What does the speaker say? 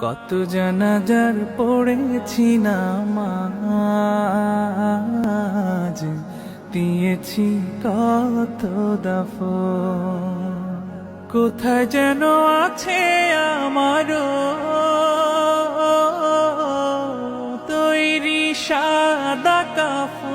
কত জানাজার পড়েছি নামাজ দিয়েছি কত দফ কোথায় যেন আছে আমারও তৈরি সাদা কাফ